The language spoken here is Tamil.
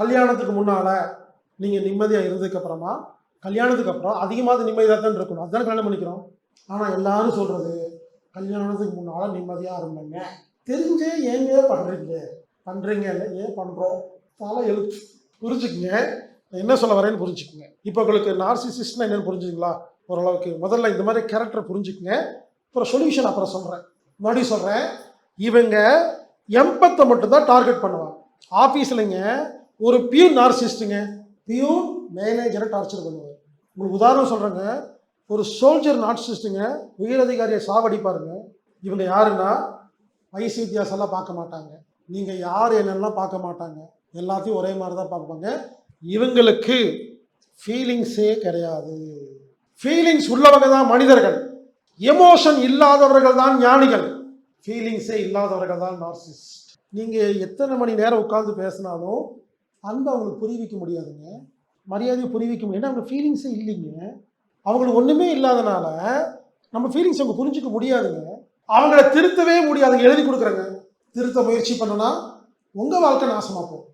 கல்யாணத்துக்கு முன்னால் நீங்கள் நிம்மதியாக இருந்ததுக்கு அப்புறமா கல்யாணத்துக்கு அப்புறம் அதிகமாக நிம்மதியாக தான் இருக்கணும். அதுதான் கல்யாணம் பண்ணிக்கிறோம். ஆனால் எல்லாரும் சொல்கிறது கல்யாணத்துக்கு முன்னால் நிம்மதியாக இருந்தேங்க. தெரிஞ்சே ஏங்க பண்ணுறீங்க பண்ணுறீங்க இல்லை ஏன் பண்ணுறோம் தலை எழுத்து. புரிஞ்சுக்குங்க. என்ன சொல்ல வரேன்னு புரிஞ்சுக்குங்க. இப்போ உங்களுக்கு நார்சிசிஸ்ட்னா என்னன்னு புரிஞ்சுங்களா ஓரளவுக்கு. முதல்ல இந்த மாதிரி கேரக்டரை புரிஞ்சுக்குங்க. அப்புறம் சொல்யூஷன் அப்புறம் சொல்கிறேன் மறுபடியும் சொல்கிறேன் இவங்க எம்பத்தை மட்டும்தான் டார்கெட் பண்ணுவாங்க. ஆஃபீஸ்லைங்க ஒரு பியூன் நார்சிஸ்ட்டுங்க பியூன் மேனேஜரை டார்ச்சர் பண்ணுவார். உங்களுக்கு உதாரணம் சொல்கிறேங்க ஒரு சோல்ஜர் நார்சிஸ்ட்டுங்க உயரதிகாரியை சாவடிப்பாருங்க. இவங்க யாருன்னா வயசு வித்தியாசம்லாம் பார்க்க மாட்டாங்க. நீங்கள் யார் என்னெல்லாம் பார்க்க மாட்டாங்க. எல்லாத்தையும் ஒரே மாதிரி தான் பார்ப்பாங்க. இவங்களுக்கு ஃபீலிங்ஸே கிடையாது. ஃபீலிங்ஸ் உள்ளவங்க தான் மனிதர்கள். எமோஷன் இல்லாதவர்கள் தான் ஞானிகள். ஃபீலிங்ஸே இல்லாதவர்கள் தான் நார்சிஸ்ட் நீங்கள் எத்தனை மணி நேரம் உட்காந்து பேசினாலும் அன்பை அவங்களுக்கு புரிவிக்க முடியாதுங்க. மரியாதையை புரிவிக்க முடியாது ஏன்னா அவங்க ஃபீலிங்ஸே இல்லைங்க. அவங்களுக்கு ஒன்றுமே இல்லாதனால நம்ம ஃபீலிங்ஸ் அவங்க புரிஞ்சிக்க முடியாதுங்க. அவங்கள திருத்தவே முடியாதுங்க எழுதி கொடுக்குறேங்க. திருத்த முயற்சி பண்ணுனா உங்கள் வாழ்க்கை நாசமாக போகும்.